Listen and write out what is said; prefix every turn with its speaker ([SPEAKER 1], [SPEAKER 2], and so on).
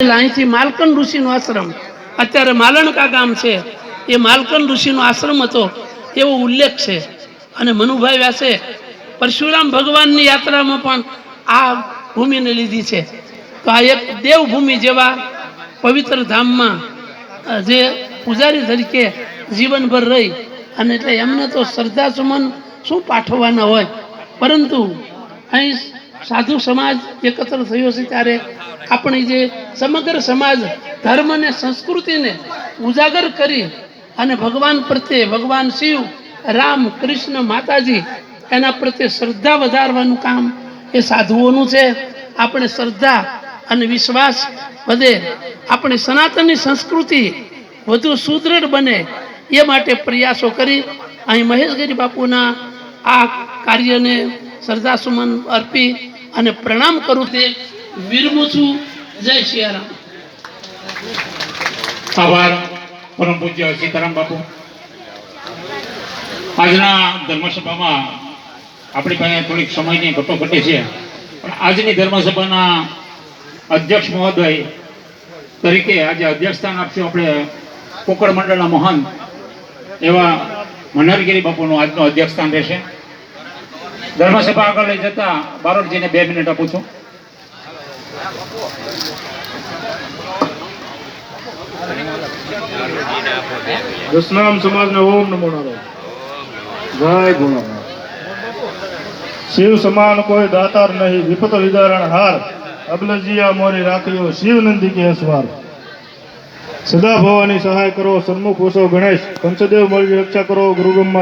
[SPEAKER 1] અહીંથી માલકન ઋષિનો આશ્રમ. અત્યારે માલણકા ગામ છે. એ માલકન ઋષિનો આશ્રમ હતો એવો ઉલ્લેખ છે. અને મનુભાઈ વ્યાસે પરશુરામ ભગવાનની યાત્રામાં પણ આ ભૂમિને લીધી છે. તો આ એક દેવભૂમિ જેવા પવિત્ર ધામમાં જે પૂજારી તરીકે જીવનભર રહી. અને એટલે એમને તો શ્રદ્ધા સુમન શું પાઠવવાના હોય? પરંતુ અહીં સાધુ સમાજ એકત્ર થયો છે ત્યારે આપણી જે સમગ્ર સમાજ, ધર્મ અને સંસ્કૃતિને ઉજાગર કરી અને ભગવાન પ્રત્યે ભગવાન શિવ, રામ, કૃષ્ણ, માતાજી એના પ્રત્યે શ્રદ્ધા વધારવાનું કામ એ સાધુઓનું છે. આપણે શ્રદ્ધા અને વિશ્વાસ વધે, આપણી સનાતનની સંસ્કૃતિ વધુ સુદૃઢ બને એ માટે પ્રયાસો કરી. અહીં મહેશગીરી બાપુના આ કાર્યને શ્રદ્ધાસુમન અર્પી અને પ્રણામ કરું તે વિરમું છું. જય સિયારામ
[SPEAKER 2] આભાર. પરમ પૂજ્ય સીતારામ બાપુ. આજના ધર્મસભામાં આપણી પાસે થોડીક સમયની કટોકટી છે. પણ આજની ધર્મસભાના અધ્યક્ષ મહોદય તરીકે આજે અધ્યક્ષસ્થાન આપશું આપણે કોકડ મંડળના મહંત એવા મનહરગીરી બાપુનું આજનું અધ્યક્ષસ્થાન રહેશે. ધર્મસભા આગળ લઈ જતા બારોટજીને બે મિનિટ આપું છું.
[SPEAKER 3] દસનામ સમાજને ઓમ નમો જય ગુણો શિવ સમાન કોઈ દાતાર નહીં, વિપત વિદારણ હાર. અબલજીયા મોરી રાખ્યો શિવ નંદી કે સ્વાર. સદા ભવાની સહાય કરો, સન્મુખ વસો ગણેશ. પંચદેવ મળી રક્ષા કરો ગુરુબ્રહ્મા